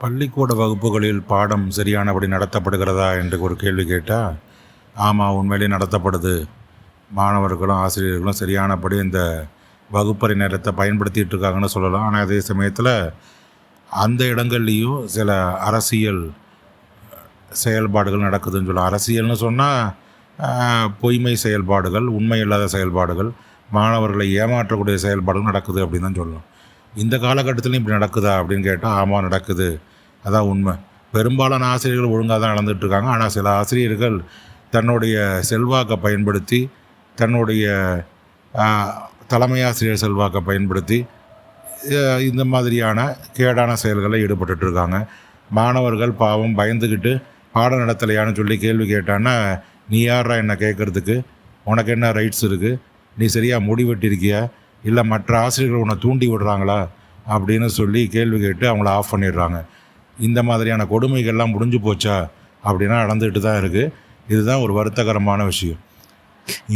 பள்ளிக்கூட வகுப்புகளில் பாடம் சரியானபடி நடத்தப்படுகிறதா என்று ஒரு கேள்வி கேட்டால் ஆமாம் உண்மையிலே நடத்தப்படுது. மாணவர்களும் ஆசிரியர்களும் சரியானபடி இந்த வகுப்பறை நேரத்தை பயன்படுத்திகிட்டு இருக்காங்கன்னு சொல்லலாம். ஆனால் அதே சமயத்தில் அந்த இடங்கள்லேயும் சில அரசியல் செயல்பாடுகள் நடக்குதுன்னு சொல்லலாம். அரசியல்னு சொன்னால் பொய்மை செயல்பாடுகள் உண்மை இல்லாத செயல்பாடுகள் மாணவர்களை ஏமாற்றக்கூடிய செயல்பாடுகள் நடக்குது அப்படின்னு தான் சொல்லலாம் இந்த காலகட்டத்திலையும் இப்படி நடக்குதா அப்படின்னு கேட்டால் ஆமாம் நடக்குது. அதான் உண்மை. பெரும்பாலான ஆசிரியர்கள் ஒழுங்காக தான் நடந்துகிட்ருக்காங்க ஆனால் சில ஆசிரியர்கள் தன்னுடைய செல்வாக்கை பயன்படுத்தி தன்னுடைய தலைமை ஆசிரியர் செல்வாக்கை பயன்படுத்தி இந்த மாதிரியான கேடான செயல்களில் ஈடுபட்டுட்ருக்காங்க மாணவர்கள் பாவம் பயந்துக்கிட்டு பாடம் நடத்தலையான்னு சொல்லி கேள்வி கேட்டான்னா நீ யாரா என்னை கேட்குறதுக்கு? உனக்கு என்ன ரைட்ஸ் இருக்குது நீ சரியாக முடிவெட்டிருக்கியா இல்லை மற்ற ஆசிரியர்கள் உன்னை தூண்டி விடுறாங்களா? அப்படின்னு சொல்லி கேள்வி கேட்டு அவங்கள ஆஃப் பண்ணிடுறாங்க. இந்த மாதிரியான கொடுமைகள்லாம் முடிஞ்சு போச்சா? அப்படின்னா நடந்துகிட்டு தான் இருக்குது இதுதான் ஒரு வருத்தகரமான விஷயம்.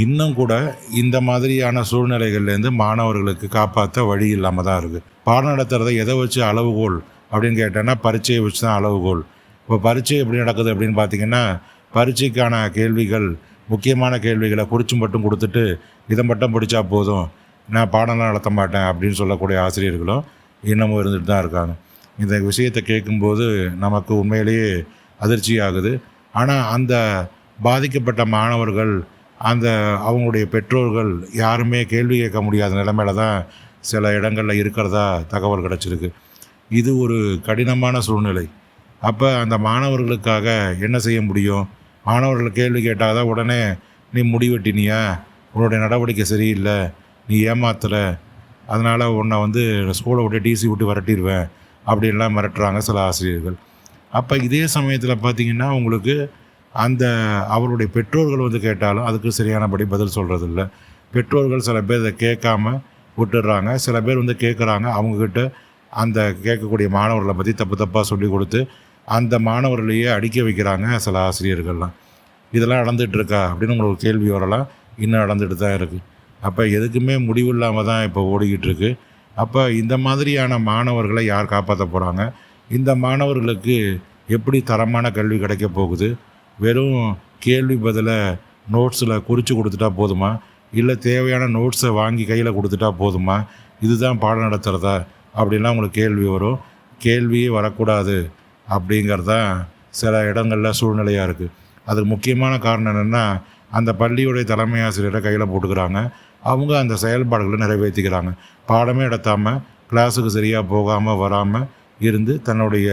இன்னும் கூட இந்த மாதிரியான சூழ்நிலைகள்லேருந்து மாணவர்களுக்கு காப்பாற்ற வழி இல்லாமல் தான் இருக்குது பாடம் நடத்துகிறத எதை வச்சு அளவுகோல் அப்படின்னு கேட்டேன்னா பரீட்சையை வச்சு தான் அளவுகோல். இப்போ பரீட்சை எப்படி நடக்குது அப்படின்னு பார்த்தீங்கன்னா பரீட்சைக்கான கேள்விகள் முக்கியமான கேள்விகளை குறித்து மட்டும் கொடுத்துட்டு இதை மட்டும் படித்தா போதும். நான் பாடம்லாம் நடத்த மாட்டேன் அப்படின்னு சொல்லக்கூடிய ஆசிரியர்களும் இன்னமும் இருந்துட்டு தான் இருக்காங்க. இந்த விஷயத்தை கேட்கும்போது நமக்கு உண்மையிலேயே அதிர்ச்சி ஆகுது. ஆனால் அந்த பாதிக்கப்பட்ட மாணவர்கள் அந்த அவங்களுடைய பெற்றோர்கள் யாருமே கேள்வி கேட்க முடியாத நிலைமையில தான் சில இடங்களில் இருக்கிறதா தகவல் கிடச்சிருக்கு. இது ஒரு கடினமான சூழ்நிலை. அப்போ அந்த மாணவர்களுக்காக என்ன செய்ய முடியும்? மாணவர்கள் கேள்வி கேட்டால் தான் உடனே நீ முடிவெட்டினியா? உன்னுடைய நடவடிக்கை சரியில்லை. நீ ஏமாத்தலை. அதனால் உன்னை வந்து ஸ்கூலை விட்டு டிசி விட்டு விரட்டிடுவேன் அப்படின்லாம் மிரட்டுறாங்க சில ஆசிரியர்கள். அப்போ இதே சமயத்தில் பார்த்திங்கன்னா உங்களுக்கு அந்த அவருடைய பெற்றோர்கள் வந்து கேட்டாலும் அதுக்கு சரியானபடி பதில் சொல்கிறதில்ல பெற்றோர்கள் சில பேர் இதை கேட்காம விட்டுடுறாங்க. சில பேர் வந்து கேட்குறாங்க. அவங்கக்கிட்ட அந்த கேட்கக்கூடிய மாணவர்களை பற்றி தப்பு தப்பாக சொல்லி கொடுத்து அந்த மாணவர்களையே அடிக்க வைக்கிறாங்க சில ஆசிரியர்கள்லாம். இதெல்லாம் நடந்துகிட்ருக்கா அப்படின்னு உங்களுக்கு கேள்வி வரலாம். இன்னும் நடந்துட்டு தான் இருக்குது அப்போ எதுக்குமே முடிவு இல்லாமல் தான் இப்போ ஓடிக்கிட்டு இருக்கு அப்போ இந்த மாதிரியான மாணவர்களை யார் காப்பாற்ற போகிறாங்க இந்த மாணவர்களுக்கு எப்படி தரமான கல்வி கிடைக்க போகுது? வெறும் கேள்வி பதிலை நோட்ஸில் குறித்து கொடுத்துட்டா போதுமா? இல்லை தேவையான நோட்ஸை வாங்கி கையில் கொடுத்துட்டா போதுமா? இதுதான் பாடம் நடத்துகிறதா அப்படின்லாம் உங்களுக்கு கேள்வி வரும். கேள்வியே வரக்கூடாது அப்படிங்கிறது தான் சில இடங்களில் சூழ்நிலையாக இருக்குது அதுக்கு முக்கியமான காரணம் என்னென்னா அந்த பள்ளியுடைய தலைமை ஆசிரியரை கையில் போட்டுக்கிறாங்க. அவங்க அந்த செயல்பாடுகளை நிறைவேற்றிக்கிறாங்க. பாடமே நடத்தாமல் கிளாஸுக்கு சரியாக போகாமல் வராமல் இருந்து தன்னுடைய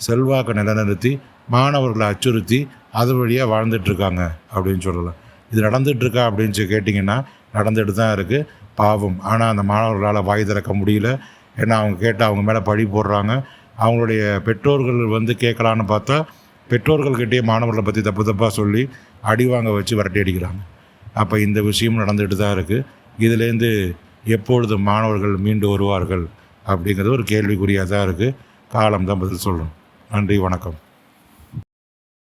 செல்வாக்கை நிலைநிறுத்தி மாணவர்களை அச்சுறுத்தி அது வழியாக வாழ்ந்துட்டுருக்காங்க அப்படின்னு சொல்லலாம். இது நடந்துகிட்ருக்கா அப்படின்னு சொல்லி கேட்டிங்கன்னா நடந்துட்டு தான் இருக்குது பாவம். ஆனால் அந்த மாணவர்களால் வாய் திறக்க முடியல. ஏன்னா அவங்க கேட்டால் அவங்க மேலே பழி போடுறாங்க. அவங்களுடைய பெற்றோர்கள் வந்து கேட்கலான்னு பார்த்தா பெற்றோர்கள்கிட்டே மாணவர்களை பற்றி தப்பு தப்பாக சொல்லி அடி வாங்க வச்சு விரட்டி அடிக்கிறாங்க. அப்போ இந்த விஷயம் நடந்துகிட்டு தான் இருக்குது இதுலேருந்து எப்பொழுது மாணவர்கள் மீண்டு வருவார்கள் அப்படிங்கிறது ஒரு கேள்விக்குறியாக தான் இருக்குது காலம் தான் பதில் சொல்லணும். நன்றி வணக்கம்.